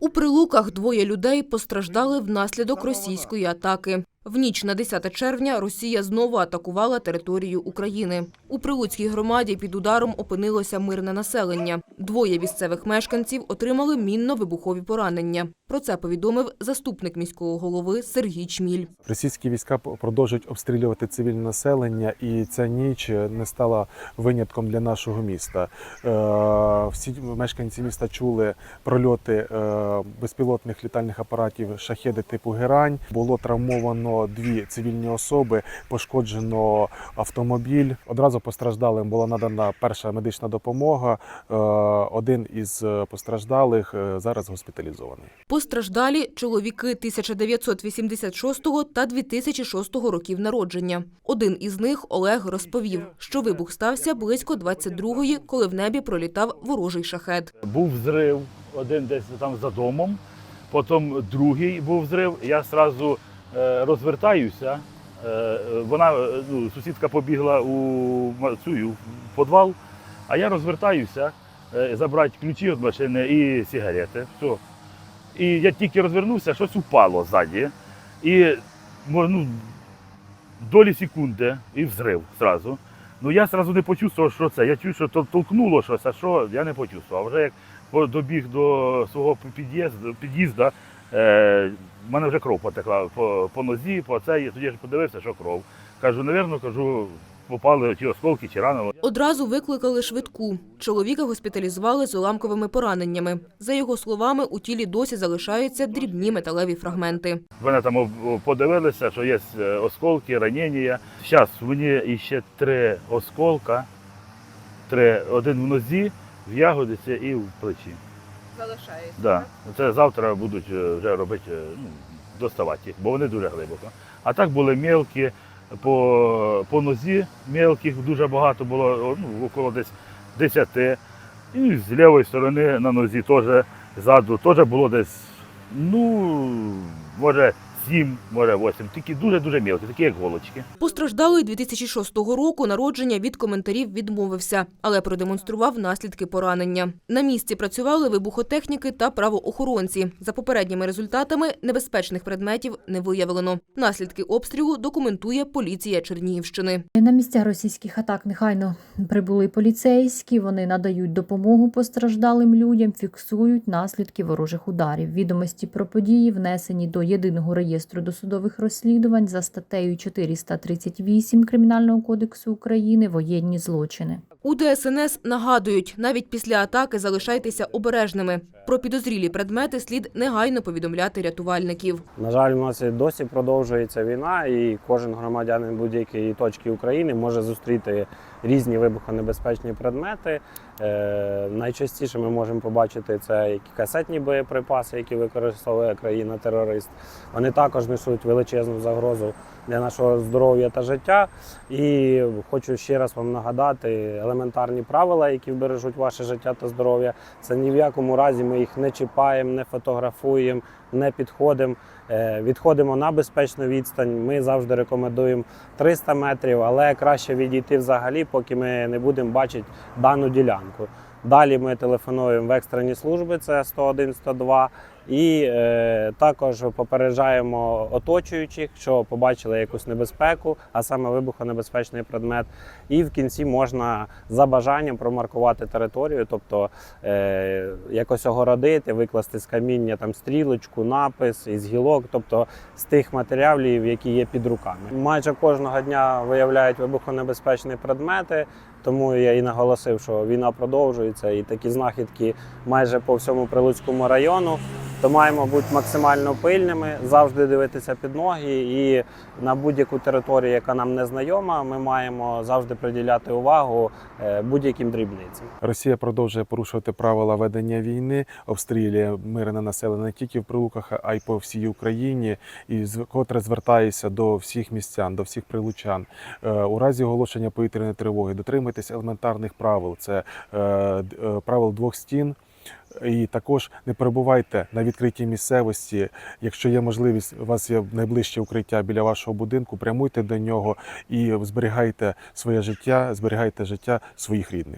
У Прилуках двоє людей постраждали внаслідок російської атаки. В ніч на 10 червня Росія знову атакувала територію України. У Прилуцькій громаді під ударом опинилося мирне населення. Двоє місцевих мешканців отримали мінно-вибухові поранення. Про це повідомив заступник міського голови Сергій Чміль. Російські війська продовжують обстрілювати цивільне населення, і ця ніч не стала винятком для нашого міста. Е, Всі мешканці міста чули прольоти е, безпілотних літальних апаратів шахеди типу Герань. Було травмовано дві цивільні особи, пошкоджено автомобіль. Одразу постраждалим була надана перша медична допомога. Е, Один із постраждалих е, зараз госпіталізований. Постраждалі чоловіки 1986 та 2006 років народження. Один із них Олег розповів, що вибух стався близько 22-ї, коли в небі пролітав ворожий шахет. Був взрив, один десь там за домом, потім другий був взрив. Я одразу розвертаюся. Е, Вона, е, ну, сусідка побігла у цю, в підвал, а я розвертаюся е, забрати ключі від машини і сигарети. Все. І я тільки розвернувся, щось упало ззаді. І ну, долі секунди і взрив зразу. Ну я зразу не почувствував, що це. Я чую, що тол- толкнуло щось, а що я не почувствував. Вже як добіг до свого під'їзду, під'їзда, е, в мене вже кров потекла по, по нозі, по це. І тоді ж подивився, що кров. Кажу, навірно, кажу, попали ті осколки чи ранило. Одразу викликали швидку. Чоловіка госпіталізували з уламковими пораненнями. За його словами, у тілі досі залишаються дрібні металеві фрагменти. Вони там подивилися, що є е, осколки, ранення. Зараз мені ще три осколка, три, один в нозі, в ягодиці і в плечі. Залишається. Да. Це завтра будуть е, вже робити, е, ну, доставати їх, бо вони дуже глибоко. А так були мілкі, по, по нозі мілких дуже багато було, ну, около десь 10. І з лівої сторони на нозі теж ззаду теж було десь, ну, може 7, може 8. Такі дуже-дуже мелкі, такі як голочки. Постраждалий 2006 року народження від коментарів відмовився, але продемонстрував наслідки поранення. На місці працювали вибухотехніки та правоохоронці. За попередніми результатами небезпечних предметів не виявлено. Наслідки обстрілу документує поліція Чернігівщини. На місця російських атак негайно прибули поліцейські. Вони надають допомогу постраждалим людям, фіксують наслідки ворожих ударів. Відомості про події внесені до єдиного реєстру досудових розслідувань за статтею 438 Кримінального кодексу України воєнні злочини. У ДСНС нагадують, навіть після атаки залишайтеся обережними. Про підозрілі предмети слід негайно повідомляти рятувальників. На жаль, у нас досі продовжується війна, і кожен громадянин будь-якої точки України може зустріти різні вибухонебезпечні предмети. Е, найчастіше ми можемо побачити це які касетні боєприпаси, які використовує країна-терорист. Вони також несуть величезну загрозу для нашого здоров'я та життя. І хочу ще раз вам нагадати елементарні правила, які вбережуть ваше життя та здоров'я. Це ні в якому разі ми їх не чіпаємо, не фотографуємо, не підходимо. Е, Відходимо на безпечну відстань. Ми завжди рекомендуємо 300 метрів, але краще відійти взагалі, поки ми не будемо бачити дану ділянку. Далі ми телефонуємо в екстрені служби, це 101, 102, і е, також попереджаємо оточуючих, що побачили якусь небезпеку, а саме вибухонебезпечний предмет. І в кінці можна за бажанням промаркувати територію, тобто е, якось огородити, викласти з каміння там стрілочку, напис із гілок, тобто з тих матеріалів, які є під руками. Майже кожного дня виявляють вибухонебезпечні предмети. Тому я і наголосив, що війна продовжується, і такі знахідки майже по всьому Прилуцькому району. То маємо бути максимально пильними, завжди дивитися під ноги. І на будь-яку територію, яка нам не знайома, ми маємо завжди приділяти увагу е, будь-яким дрібницям. Росія продовжує порушувати правила ведення війни, обстрілює мирне населення не тільки в Прилуках, а й по всій Україні. І котре звертаюся до всіх містян, до всіх прилучан. Е, У разі оголошення повітряної тривоги дотримуйтесь елементарних правил. Це е, е, правил двох стін. І також не перебувайте на відкритій місцевості. Якщо є можливість, у вас є найближче укриття біля вашого будинку, прямуйте до нього і зберігайте своє життя, зберігайте життя своїх рідних.